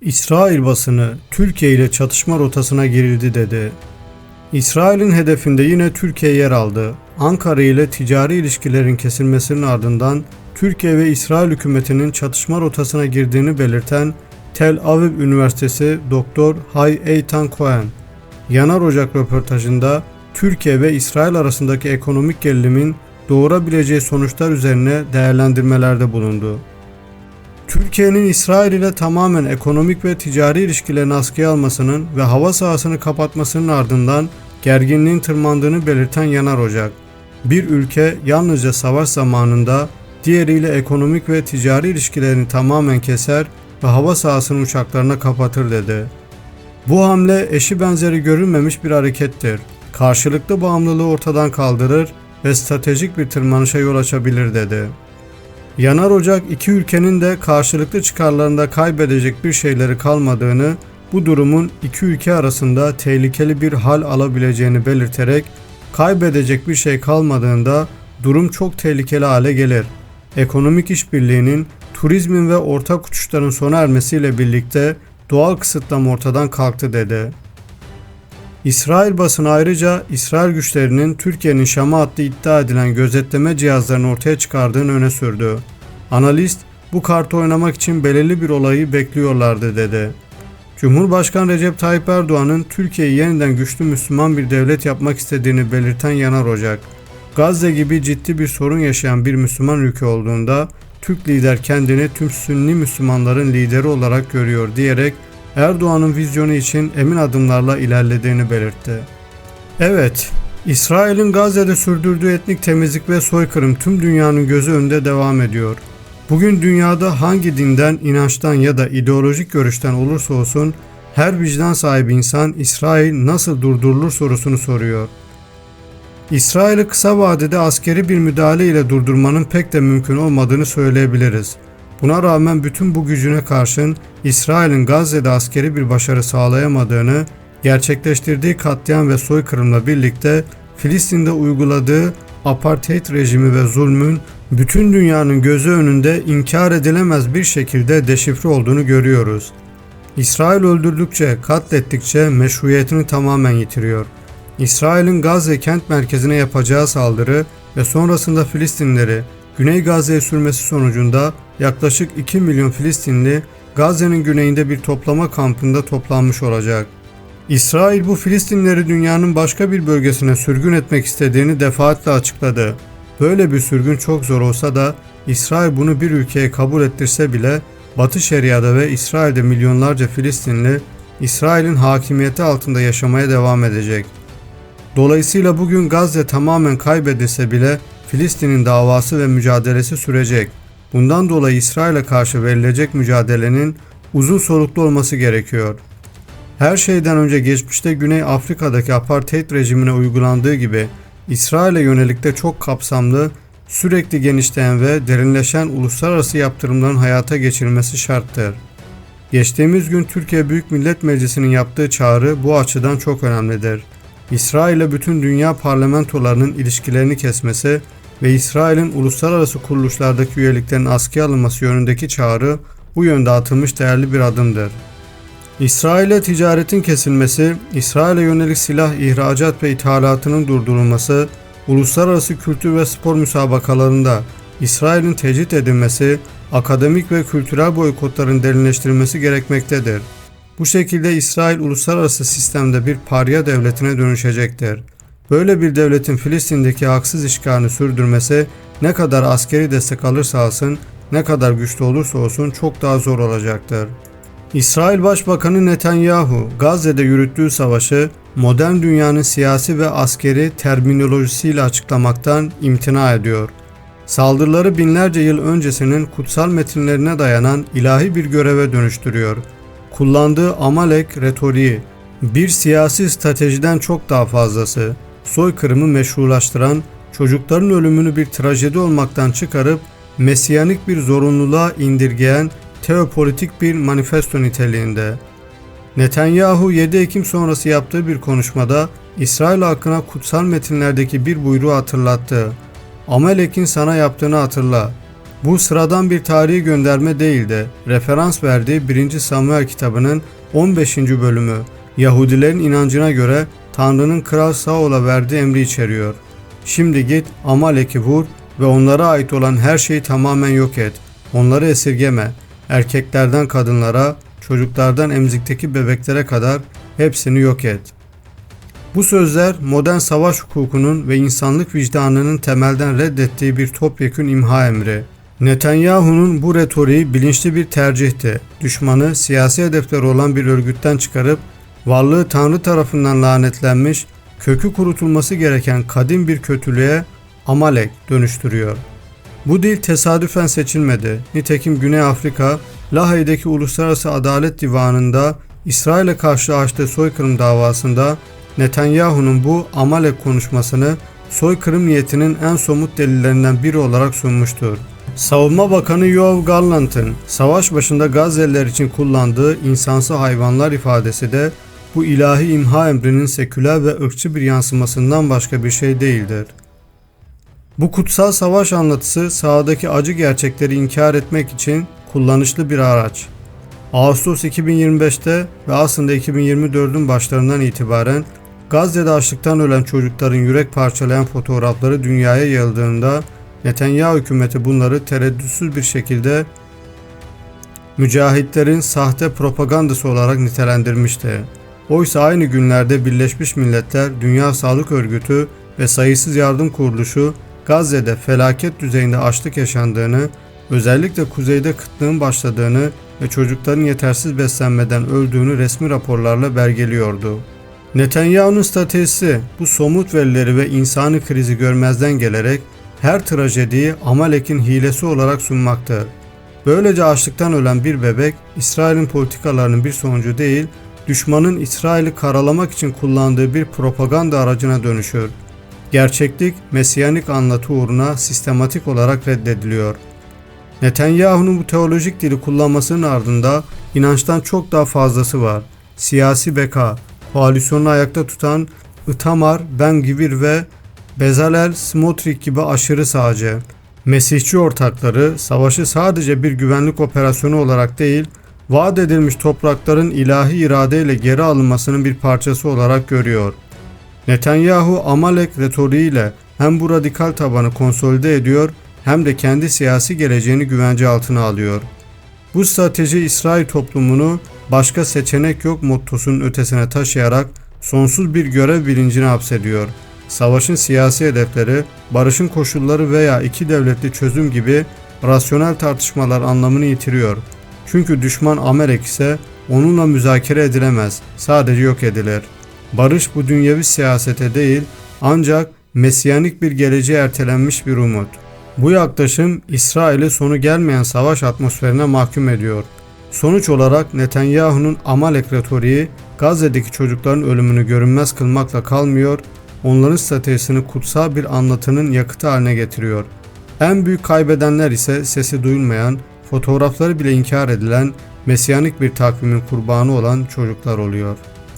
İsrail basını Türkiye ile çatışma rotasına girildi dedi. İsrail'in hedefinde yine Türkiye yer aldı. Ankara ile ticari ilişkilerin kesilmesinin ardından Türkiye ve İsrail hükümetinin çatışma rotasına girdiğini belirten Tel Aviv Üniversitesi Doktor Hay Eitan Cohen, Yanar Ocak röportajında Türkiye ve İsrail arasındaki ekonomik gerilimin doğurabileceği sonuçlar üzerine değerlendirmelerde bulundu. Türkiye'nin İsrail ile tamamen ekonomik ve ticari ilişkilerini askıya almasının ve hava sahasını kapatmasının ardından gerginliğin tırmandığını belirten Yanar Ocak, bir ülke yalnızca savaş zamanında diğeriyle ekonomik ve ticari ilişkilerini tamamen keser ve hava sahasını uçaklarına kapatır dedi. Bu hamle eşi benzeri görülmemiş bir harekettir. Karşılıklı bağımlılığı ortadan kaldırır ve stratejik bir tırmanışa yol açabilir dedi. Yanar Ocak iki ülkenin de karşılıklı çıkarlarında kaybedecek bir şeyleri kalmadığını, bu durumun iki ülke arasında tehlikeli bir hal alabileceğini belirterek kaybedecek bir şey kalmadığında durum çok tehlikeli hale gelir. Ekonomik işbirliğinin, turizmin ve ortak uçuşların sona ermesiyle birlikte doğal kısıtlama ortadan kalktı dedi. İsrail basını ayrıca İsrail güçlerinin Türkiye'nin Şam'a attığı iddia edilen gözetleme cihazlarını ortaya çıkardığını öne sürdü. Analist bu kartı oynamak için belirli bir olayı bekliyorlardı dedi. Cumhurbaşkanı Recep Tayyip Erdoğan'ın Türkiye'yi yeniden güçlü Müslüman bir devlet yapmak istediğini belirten Yanar Ocak, Gazze gibi ciddi bir sorun yaşayan bir Müslüman ülke olduğunda Türk lider kendini tüm Sünni Müslümanların lideri olarak görüyor diyerek Erdoğan'ın vizyonu için emin adımlarla ilerlediğini belirtti. Evet, İsrail'in Gazze'de sürdürdüğü etnik temizlik ve soykırım tüm dünyanın gözü önünde devam ediyor. Bugün dünyada hangi dinden, inançtan ya da ideolojik görüşten olursa olsun her vicdan sahibi insan İsrail nasıl durdurulur sorusunu soruyor. İsrail'i kısa vadede askeri bir müdahale ile durdurmanın pek de mümkün olmadığını söyleyebiliriz. Buna rağmen bütün bu gücüne karşın İsrail'in Gazze'de askeri bir başarı sağlayamadığını, gerçekleştirdiği katliam ve soykırımla birlikte Filistin'de uyguladığı apartheid rejimi ve zulmün bütün dünyanın gözü önünde inkar edilemez bir şekilde deşifre olduğunu görüyoruz. İsrail öldürdükçe, katlettikçe meşruiyetini tamamen yitiriyor. İsrail'in Gazze kent merkezine yapacağı saldırı ve sonrasında Filistinleri Güney Gazze'ye sürmesi sonucunda yaklaşık 2 milyon Filistinli Gazze'nin güneyinde bir toplama kampında toplanmış olacak. İsrail bu Filistinleri dünyanın başka bir bölgesine sürgün etmek istediğini defaatle açıkladı. Böyle bir sürgün çok zor olsa da İsrail bunu bir ülkeye kabul ettirse bile Batı Şeria'da ve İsrail'de milyonlarca Filistinli İsrail'in hakimiyeti altında yaşamaya devam edecek. Dolayısıyla bugün Gazze tamamen kaybedilse bile Filistin'in davası ve mücadelesi sürecek. Bundan dolayı İsrail'e karşı verilecek mücadelenin uzun soluklu olması gerekiyor. Her şeyden önce geçmişte Güney Afrika'daki apartheid rejimine uygulandığı gibi İsrail'e yönelik de çok kapsamlı, sürekli genişleyen ve derinleşen uluslararası yaptırımların hayata geçirilmesi şarttır. Geçtiğimiz gün Türkiye Büyük Millet Meclisi'nin yaptığı çağrı bu açıdan çok önemlidir. İsrail'e bütün dünya parlamentolarının ilişkilerini kesmesi ve İsrail'in uluslararası kuruluşlardaki üyeliklerin askıya alınması yönündeki çağrı bu yönde atılmış değerli bir adımdır. İsrail'e ticaretin kesilmesi, İsrail'e yönelik silah ihracat ve ithalatının durdurulması, uluslararası kültür ve spor müsabakalarında İsrail'in tecrit edilmesi, akademik ve kültürel boykotların derinleştirilmesi gerekmektedir. Bu şekilde İsrail uluslararası sistemde bir parya devletine dönüşecektir. Böyle bir devletin Filistin'deki haksız işgalini sürdürmesi ne kadar askeri destek alırsa alsın, ne kadar güçlü olursa olsun çok daha zor olacaktır. İsrail Başbakanı Netanyahu, Gazze'de yürüttüğü savaşı modern dünyanın siyasi ve askeri terminolojisiyle açıklamaktan imtina ediyor. Saldırıları binlerce yıl öncesinin kutsal metinlerine dayanan ilahi bir göreve dönüştürüyor. Kullandığı Amalek retoriği bir siyasi stratejiden çok daha fazlası soykırımı meşrulaştıran, çocukların ölümünü bir trajedi olmaktan çıkarıp mesiyanik bir zorunluluğa indirgeyen teopolitik bir manifesto niteliğinde. Netanyahu 7 Ekim sonrası yaptığı bir konuşmada İsrail halkına kutsal metinlerdeki bir buyruğu hatırlattı. Amelek'in sana yaptığını hatırla. Bu sıradan bir tarihi gönderme değil de referans verdiği 1. Samuel kitabının 15. bölümü Yahudilerin inancına göre Tanrı'nın Kral Saul'a verdiği emri içeriyor. Şimdi git Amalek'i vur ve onlara ait olan her şeyi tamamen yok et. Onları esirgeme. Erkeklerden kadınlara, çocuklardan emzikteki bebeklere kadar hepsini yok et. Bu sözler modern savaş hukukunun ve insanlık vicdanının temelden reddettiği bir topyekün imha emri. Netanyahu'nun bu retoriği bilinçli bir tercihti. Düşmanı siyasi hedefleri olan bir örgütten çıkarıp varlığı Tanrı tarafından lanetlenmiş, kökü kurutulması gereken kadim bir kötülüğe Amalek dönüştürüyor. Bu dil tesadüfen seçilmedi. Nitekim Güney Afrika, Lahey'deki Uluslararası Adalet Divanı'nda İsrail'e karşı açtığı soykırım davasında Netanyahu'nun bu Amalek konuşmasını soykırım niyetinin en somut delillerinden biri olarak sunmuştur. Savunma Bakanı Yoav Gallant'ın savaş başında Gazze'liler için kullandığı insansı hayvanlar ifadesi de bu ilahi imha emrinin seküler ve ırkçı bir yansımasından başka bir şey değildir. Bu kutsal savaş anlatısı sahadaki acı gerçekleri inkar etmek için kullanışlı bir araç. Ağustos 2025'te ve aslında 2024'ün başlarından itibaren Gazze'de açlıktan ölen çocukların yürek parçalayan fotoğrafları dünyaya yayıldığında Netanyahu hükümeti bunları tereddütsüz bir şekilde mücahitlerin sahte propagandası olarak nitelendirmişti. Oysa aynı günlerde Birleşmiş Milletler, Dünya Sağlık Örgütü ve sayısız yardım kuruluşu Gazze'de felaket düzeyinde açlık yaşandığını, özellikle kuzeyde kıtlığın başladığını ve çocukların yetersiz beslenmeden öldüğünü resmi raporlarla belgeliyordu. Netanyahu'nun stratejisi bu somut verileri ve insani krizi görmezden gelerek her trajediyi Amalek'in hilesi olarak sunmaktır. Böylece açlıktan ölen bir bebek İsrail'in politikalarının bir sonucu değil, düşmanın İsrail'i karalamak için kullandığı bir propaganda aracına dönüşür. Gerçeklik, mesiyanik anlatı uğruna sistematik olarak reddediliyor. Netanyahu'nun bu teolojik dili kullanmasının ardında inançtan çok daha fazlası var. Siyasi beka, koalisyonu ayakta tutan Itamar, Ben Gvir ve Bezalel Smotrich gibi aşırı sağcı, Mesihçi ortakları savaşı sadece bir güvenlik operasyonu olarak değil, vaat edilmiş toprakların ilahi iradeyle geri alınmasının bir parçası olarak görüyor. Netanyahu Amalek retoriğiyle hem bu radikal tabanı konsolide ediyor hem de kendi siyasi geleceğini güvence altına alıyor. Bu strateji İsrail toplumunu başka seçenek yok mottosunun ötesine taşıyarak sonsuz bir görev bilincine hapsediyor. Savaşın siyasi hedefleri, barışın koşulları veya iki devletli çözüm gibi rasyonel tartışmalar anlamını yitiriyor. Çünkü düşman Amalek ise onunla müzakere edilemez, sadece yok edilir. Barış bu dünyevi siyasete değil ancak mesiyanik bir geleceğe ertelenmiş bir umut. Bu yaklaşım İsrail'i sonu gelmeyen savaş atmosferine mahkum ediyor. Sonuç olarak Netanyahu'nun Amalek retoriği Gazze'deki çocukların ölümünü görünmez kılmakla kalmıyor, onların stratejisini kutsal bir anlatının yakıtı haline getiriyor. En büyük kaybedenler ise sesi duyulmayan, fotoğrafları bile inkar edilen mesiyanik bir takvimin kurbanı olan çocuklar oluyor.